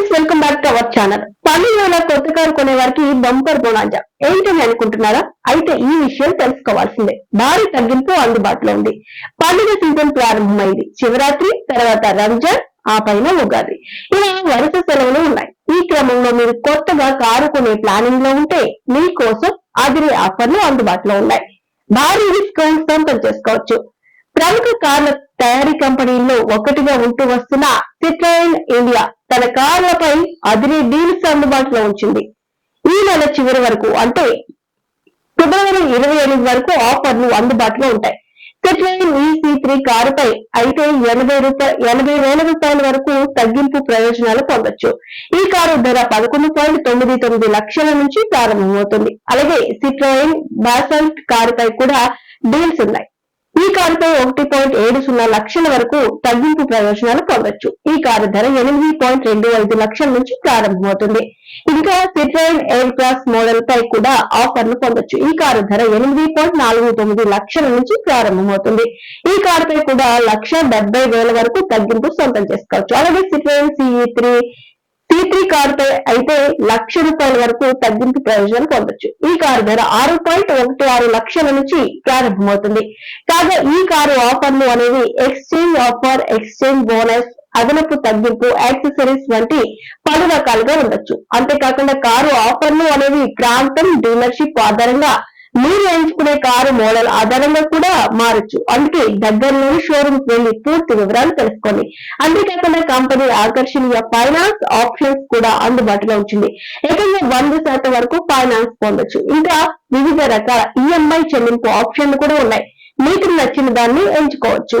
Friends welcome back to our channel పండుగల కొత్త car కొనే వారికి బంపర్ బోనాంజా. ఏంటని అనుకుంటున్నారా? అయితే ఈ విషయం తెలుసుకోవాల్సిందే. భారీ తగ్గింపు అందుబాటులో ఉంది. పండుగ సీజన్ ప్రారంభమైంది. శివరాత్రి తర్వాత రంజాన్ ఆ పైన ఉగాది. ఇలా వరుస సెలవులు ఉన్నాయి. ఈ క్రమంలో మీరు కొత్తగా కారు కొనే ప్లానింగ్లో ఉంటే మీకోసం అదిరే ఆఫర్లు అందుబాటులో ఉన్నాయి. భారీ డిస్కౌంట్ సొంతం చేసుకోవచ్చు. ప్రముఖ కార్ల తయారీ కంపెనీల్లో ఒకటిగా ఉంటూ వస్తున్న సిట్రాయిన్ ఇండియా తన కార్లపై అదిరి డీల్స్ అందుబాటులో ఉంచింది. ఈ నెల చివరి వరకు అంటే ఫిబ్రవరి ఇరవై ఎనిమిది వరకు ఆఫర్లు అందుబాటులో ఉంటాయి. సిట్రాయిన్ ఈసీ త్రీ కారుపై అయితే ఎనభై రూపాయలు ఎనభై వేల రూపాయల వరకు తగ్గింపు ప్రయోజనాలు పొందొచ్చు. ఈ కారు ధర పదకొండు పాయింట్ తొమ్మిది తొమ్మిది లక్షల నుంచి ప్రారంభమవుతుంది. అలాగే సిట్రాయిన్ బాసల్ట్ కారుపై కూడా డీల్స్ ఉన్నాయి. ఈ కారుపై ఒకటి పాయింట్ ఏడు సున్నా లక్షల వరకు తగ్గింపు ప్రయోజనాలు పొందొచ్చు. ఈ కారు ధర ఎనిమిది పాయింట్ రెండు ఐదు లక్షల నుంచి ప్రారంభమవుతుంది. ఇంకా సిట్రైన్ ఎయిర్ క్లాస్ మోడల్ పై కూడా ఆఫర్లు పొందొచ్చు. ఈ కారు ధర ఎనిమిది పాయింట్ నాలుగు తొమ్మిది లక్షల నుంచి ప్రారంభమవుతుంది. ఈ కారుపై కూడా లక్ష డెబ్బై వేల వరకు తగ్గింపు సొంతం చేసుకోవచ్చు. అలాగే సిట్రైన్ సిఈ త్రీ టీ కారుపై అయితే లక్ష రూపాయల వరకు తగ్గింపు ప్రయోజనం పొందొచ్చు. ఈ కారు ధర ఆరు పాయింట్ ఒకటి ఆరు లక్షల నుంచి ప్రారంభమవుతుంది. కాగా ఈ కారు ఆఫర్లు అనేవి ఎక్స్చేంజ్ ఆఫర్ ఎక్స్చేంజ్ బోనస్ అదనపు తగ్గింపు యాక్సెసరీస్ వంటి పలు రకాలుగా ఉండొచ్చు. అంతేకాకుండా కారు ఆఫర్లు అనేవి ప్రాంతం డీలర్షిప్ ఆధారంగా మీరు ఎంచుకునే కారు మోడల్ ఆధారంగా కూడా మారచ్చు. అందుకే దగ్గరలోని షోరూమ్ వెళ్ళి పూర్తి వివరాలు తెలుసుకోండి. అంతేకాకుండా కంపెనీ ఆకర్షణీయ ఫైనాన్స్ ఆప్షన్స్ కూడా అందుబాటులో ఉంచింది ఏకంగా వంద శాతం వరకు ఫైనాన్స్ పొందొచ్చు. ఇంకా వివిధ రకాల ఈఎంఐ చెల్లింపు ఆప్షన్లు కూడా ఉన్నాయి. మీకు నచ్చిన దాన్ని ఎంచుకోవచ్చు.